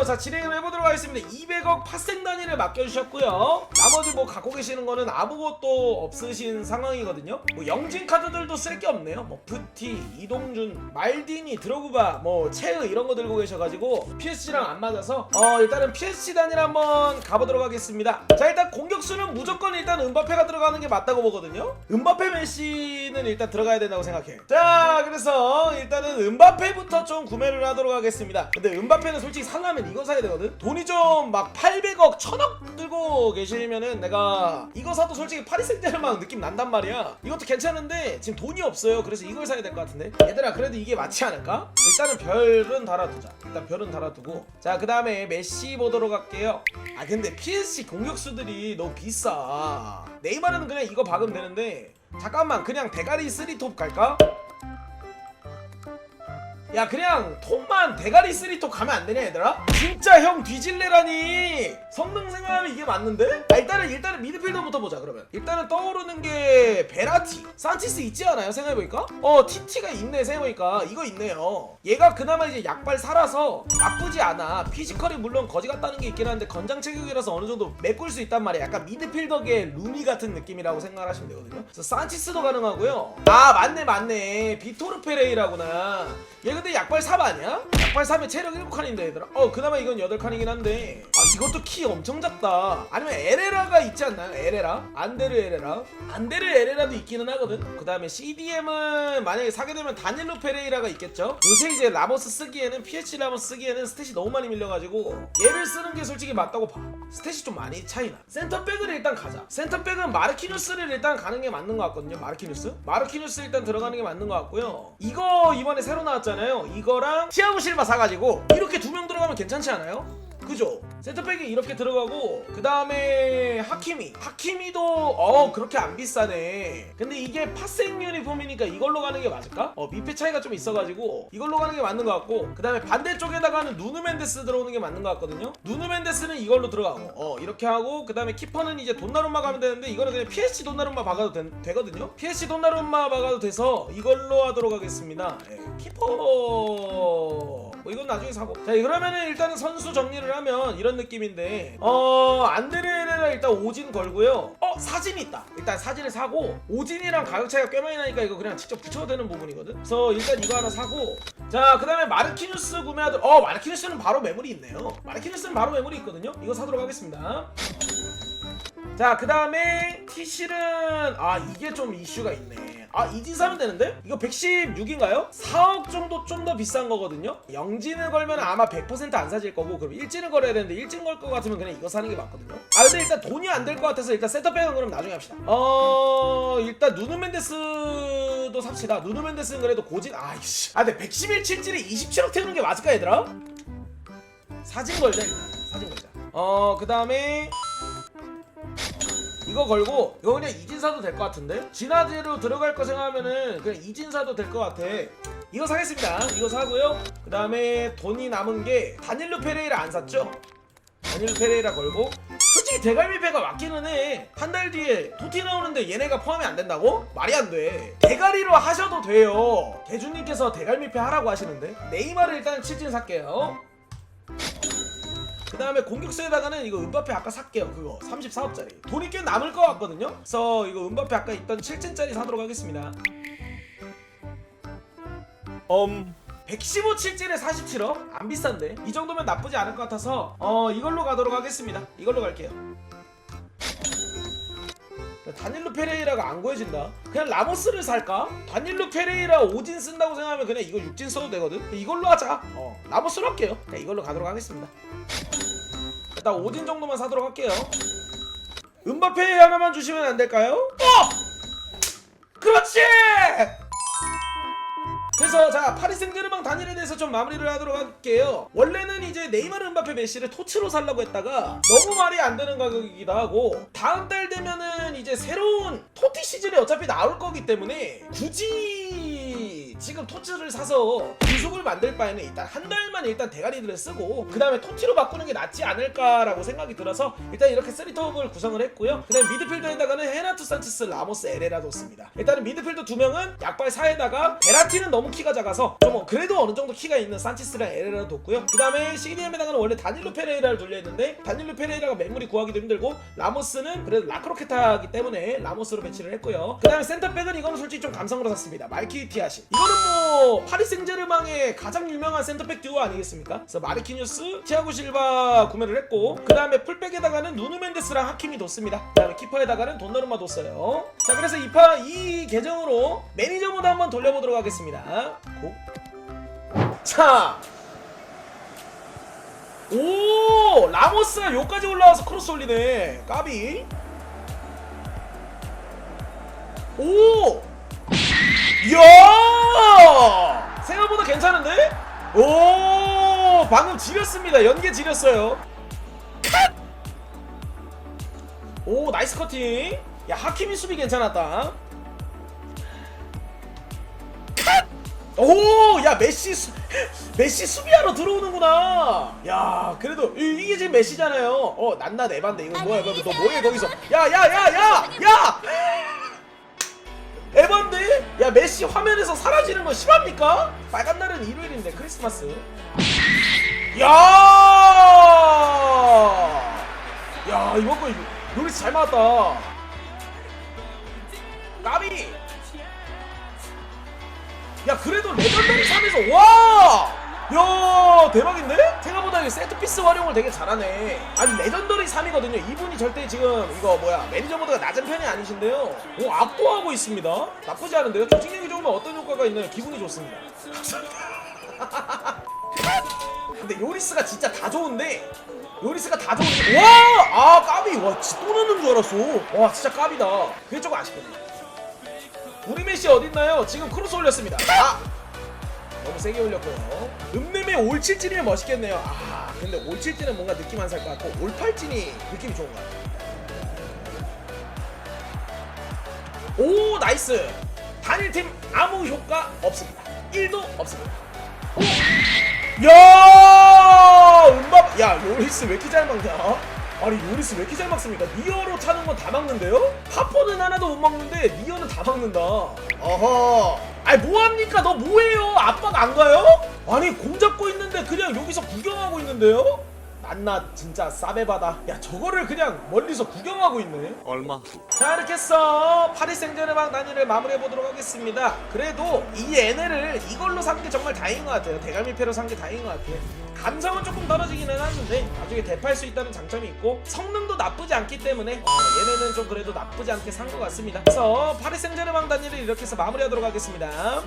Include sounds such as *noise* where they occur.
그래서 자 진행을 해보도록 하겠습니다. 200억 파생 단위를 맡겨주셨고요. 나머지 뭐 갖고 계시는 거는 아무것도 없으신 상황이거든요. 뭐 영진 카드들도 쓸 게 없네요. 뭐 푸티, 이동준, 말디니, 드로그바 뭐 체으 이런 거 들고 계셔가지고 PSG랑 안 맞아서 어 일단은 PSG 단위를 한번 가보도록 하겠습니다. 자 일단 공격수는 무조건 일단 은바페가 들어가는 게 맞다고 보거든요. 은바페 메시는 일단 들어가야 된다고 생각해. 자 그래서 일단은 은바페부터 좀 구매를 하도록 하겠습니다. 근데 은바페는 솔직히 살려면 이거 사야 되거든? 돈이 좀 막 800억 1000억 들고 계시면은 내가 이거 사도 솔직히 파리 생제르맹 느낌 난단 말이야. 이것도 괜찮은데 지금 돈이 없어요. 그래서 이걸 사야 될 것 같은데. 얘들아 그래도 이게 맞지 않을까? 일단은 별은 달아두자. 일단 별은 달아두고. 자그 다음에 메시 보도록 할게요. 아 근데 PSG 공격수들이 너무 비싸. 네이마르는 그냥 이거 박으면 되는데. 잠깐만 그냥 대가리 3톱 갈까? 야 그냥 톱만 대가리 3톱 가면 안 되냐 얘들아? 진짜 형 뒤질래라니. 성능 생각하면 이게 맞는데? 아, 일단은 일단은 미드필더부터 보자 그러면. 일단은 떠오르는 게 베라티. 산치스 있지 않아요 생각해보니까? 어 TT가 있네 생각해보니까. 이거 있네요. 얘가 그나마 이제 약발 살아서 나쁘지 않아. 피지컬이 물론 거지 같다는 게 있긴 한데 건장 체격이라서 어느 정도 메꿀 수 있단 말이야. 약간 미드필더계 루니 같은 느낌이라고 생각을 하시면 되거든요. 그래서 산치스도 가능하고요. 아 맞네 맞네. 비토르 페레이라구나. 얘 근데 약발 3 아니야? 약발 3에 체력 7칸인데 얘들아. 어 그나마 이건 8칸이긴 한데. 아 이것도 키 엄청 작다. 아니면 에레라가 있지 않나요? 에레라? 안데르 에레라? 안데르 에레라도 있기는 하거든. 그 다음에 CDM은 만약에 사게 되면 다닐로 페레이라가 있겠죠? 요새 이제 라모스 쓰기에는 PH 라모스 쓰기에는 스탯이 너무 많이 밀려가지고 얘를 쓰는 게 솔직히 맞다고 봐. 스탯이 좀 많이 차이나. 센터백을 일단 가자. 센터백은 마르키뉴스를 일단 가는 게 맞는 것 같거든요 마르키뉴스. 마르키뉴스 일단 들어가는 게 맞는 것 같고요. 이거 이번에 새로 나왔잖아요 이거랑 티아고 실바 사가지고 이렇게 두 명 들어가면 괜찮지 않아요? 그죠? 센터백이 이렇게 들어가고 그 다음에 하키미. 하키미도 어 그렇게 안 비싸네. 근데 이게 파생 유니폼이니까 이걸로 가는 게 맞을까? 어 미패 차이가 좀 있어가지고 이걸로 가는 게 맞는 것 같고 그 다음에 반대쪽에다가는 누누멘데스 들어오는 게 맞는 것 같거든요. 누누멘데스는 이걸로 들어가고 어 이렇게 하고 그 다음에 키퍼는 이제 돈나룸마 가면 되는데 이거는 그냥 PSG 돈나룸마 박아도 되, 거든요? PSG 돈나룸마 박아도 돼서 이걸로 하도록 하겠습니다. 예, 키퍼 뭐 이건 나중에 사고. 자 그러면은 일단은 선수 정리를 하면 이런 느낌인데 어 안드레레라 일단 오진 걸고요. 어 사진 있다. 일단 사진을 사고 오진이랑 가격 차이가 꽤 많이 나니까 이거 그냥 직접 붙여도 되는 부분이거든. 그래서 일단 이거 하나 사고 자 그 다음에 마르키뉴스 구매하도록 어 마르키뉴스는 바로 매물이 있네요. 마르키뉴스는 바로 매물이 있거든요. 이거 사도록 하겠습니다. 자, 그 다음에 티실은 아 이게 좀 이슈가 있네. 아 이진 사면 되는데? 이거 116인가요? 4억 정도 좀 더 비싼 거거든요. 영진을 걸면 아마 100%안 사질 거고 그럼 일진을 걸어야 되는데 일진 걸것 같으면 그냥 이거 사는 게 맞거든요. 아 근데 일단 돈이 안 될 것 같아서 일단 세터백은 그럼 나중에 합시다. 어 일단 누누 멘데스도 삽시다. 누누 멘데스는 그래도 고진 아이씨. 아 근데 111 7진에 27억 태우는 게 맞을까 얘들아? 사진 걸자 일단. 사진 걸자. 어 그 다음에 이거 걸고 이거 그냥 이진사도 될 것 같은데? 진화제로 들어갈 거 생각하면은 그냥 이진사도 될 것 같아. 이거 사겠습니다. 이거 사고요. 그 다음에 돈이 남은 게 다닐로 페레이라 안 샀죠? 다닐로 페레이라 걸고. 솔직히 대갈미패가 맞기는 해 한 달 뒤에 토티 나오는데 얘네가 포함이 안 된다고? 말이 안돼. 대가리로 하셔도 돼요. 대주님께서 대갈미패 하라고 하시는데. 네이마를 일단 칠진 살게요 그 다음에 공격수에다가는 이거 은바페 아까 살게요. 그거 34억짜리. 돈이 꽤 남을 것 같거든요? 그래서 이거 은바페 아까 있던 7진짜리 사도록 하겠습니다. 엄 115 7진에 47억? 안 비싼데? 이 정도면 나쁘지 않을 것 같아서 어 이걸로 가도록 하겠습니다. 이걸로 갈게요. 다닐로 페레이라가 안 구해진다? 그냥 라모스를 살까? 다닐로 페레이라 오진 쓴다고 생각하면 그냥 이거 6진 써도 되거든? 이걸로 하자. 어 라모스로 할게요. 네, 이걸로 가도록 하겠습니다 일단 오진 정도만 사도록 할게요 은바페 하나만 주시면 안 될까요? 어! 그렇지! 그래서 자 파리 생제르맹 단일에 대해서 좀 마무리를 하도록 할게요. 원래는 이제 네이마르 음바페 메시를 토치로 살라고 했다가 너무 말이 안 되는 가격이기도 하고 다음 달 되면은 이제 새로운 토티 시즌이 어차피 나올 거기 때문에 굳이 지금 토치를 사서 기숙을 만들 바에는 일단 한 달만 일단 대가리들을 쓰고 그 다음에 토치로 바꾸는 게 낫지 않을까라고 생각이 들어서 일단 이렇게 쓰리톱을 구성을 했고요. 그 다음에 미드필더에다가는 헤나투 산체스, 라모스, 에레라 뒀습니다. 일단은 미드필더 두 명은 약발 4에다가 베라티는 너무 키가 작아서 좀 그래도 어느 정도 키가 있는 산체스랑 에레라 뒀고요. 그 다음에 CDM에다가는 원래 다닐로 페레이라를 돌려있는데 다닐로 페레이라가 매물이 구하기도 힘들고 라모스는 그래도 라크로케타기 때문에 라모스로 배치를 했고요. 그 다음에 센터백은 이거는 솔직히 좀 감성으로 샀습니다. 말키티아시. 이거 는 뭐 파리 생제르맹의 가장 유명한 센터백 듀오 아니겠습니까? 그래서 마르키뉴스, 티아고 실바 구매를 했고 그 다음에 풀백에다가는 누누 멘데스랑 하킴이 뒀습니다. 그 다음에 키퍼에다가는 돈나루마 뒀어요. 자 그래서 이파 이 계정으로 매니저 모드 한번 돌려보도록 하겠습니다. 고. 자. 오 라모스가 요까지 올라와서 크로스 올리네 까비 오 이야 생각보다 괜찮은데 오 방금 지렸습니다 연계 지렸어요 오 나이스 커팅 야 하키미 수비 괜찮았다 오, 야 메시 수, 메시 수비하러 들어오는구나. 야, 그래도 이, 게 지금 메시잖아요. 어, 난나 에반데 이거 뭐야? 너, 너 뭐해 거기서? 야, 야, 야, 야, 야! 에반데? 야, 메시 화면에서 사라지는 거 심합니까? 빨간 날은 일요일인데 크리스마스. 야! 야, 이번 거 요리스 잘 맞았다. 까비! 야 그래도 레전더리 3에서 와! 야 대박인데? 이 세트피스 활용을 되게 잘하네. 아니 레전더리 3이거든요. 이분이 절대 지금 이거 뭐야 매니저 모드가 낮은 편이 아니신데요. 오 압도하고 있습니다. 나쁘지 않은데요? 조직력이 좋으면 어떤 효과가 있나요? 기분이 좋습니다. *laughs* 근데 요리스가 진짜 다 좋은데? 요리스가 다 좋은데 와! 아 까비! 와또 넣는 줄 알았어. 와 진짜 까비다. 그게 조금 아쉽겠네. 우리 메시 어딨나요? 지금 크로스 올렸습니다. 아! 너무 세게 올렸고요. 읍내의 올칠진이면 멋있겠네요. 아, 근데 올칠진은 뭔가 느낌 안 살 것 같고 올팔진이 느낌이 좋은 것 같아요. 오, 나이스. 단일팀 아무 효과 없습니다. 1도 없습니다. 오! 야! 음밥 야, 요리스 왜 이렇게 잘 막냐? 아니 요리스 왜 이렇게 잘 막습니까? 니어로 차는 건 다 막는데요? 파포는 하나도 못 막는데 니어는 다 막는다. 어허. 아니 뭐합니까? 너 뭐해요? 아빠가 안 가요? 아니 공 잡고 있는데 그냥 여기서 구경하고 있는데요? 난나 진짜 싸배바다. 야 저거를 그냥 멀리서 구경하고 있네. 얼마 후자 이렇게 해서 파리 생제르맹 단위를 마무리해 보도록 하겠습니다. 그래도 이 얘네를 이걸로 산 게 정말 다행인 것 같아요. 대갈미패로 산 게 다행인 것 같아요. 감성은 조금 떨어지기는 하는데 나중에 대파할 수 있다는 장점이 있고 성능도 나쁘지 않기 때문에 어, 얘네는 좀 그래도 나쁘지 않게 산 것 같습니다. 그래서 파리 생제르맹 단위를 이렇게 해서 마무리하도록 하겠습니다.